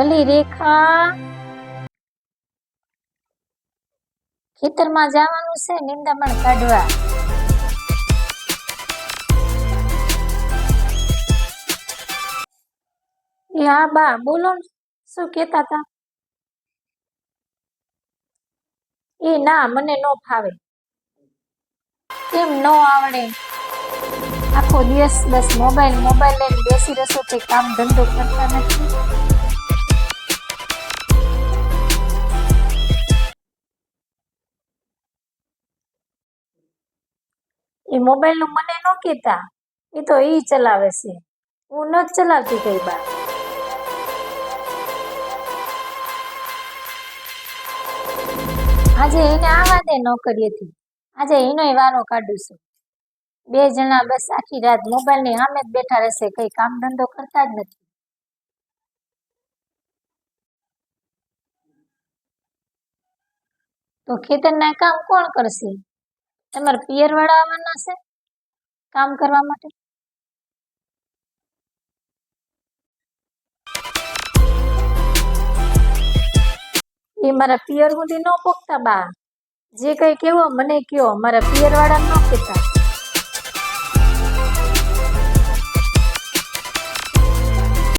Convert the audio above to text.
અલી રેખા. ખેતરમાં જવાનું છે નિંદામણ કાઢવા. હા બા, બોલો શું કેતા હતા? એ ના, મને નો ફાવે. કેમ નો આવડે? આખો દિવસ બસ મોબાઈલ મોબાઈલ લઈને બેસી રહેશો તે કામ ધંધો કરતા નથી. એ મોબાઈલનું મને ન કહેતા. એ તો એ ચલાવે છે. હું ન ચલાવતી કઈ બાર. આજે એને આવા નોકરી હતી આજે એનો વારો કાઢું છું. બે જણા બસ આખી રાત મોબાઈલની સામે જ બેઠા રહેશે. કઈ કામ ધંધો કરતા જ નથી. તો ખેતરના કામ કોણ કરશે? તમારા પિયર વાળા આવવાના છે કામ કરવા માટે? એ મારા પિયર સુધી ન પોકતા બા. જે કઈ કેવો મને કયો. મારા પિયર વાળા ન કહેતા.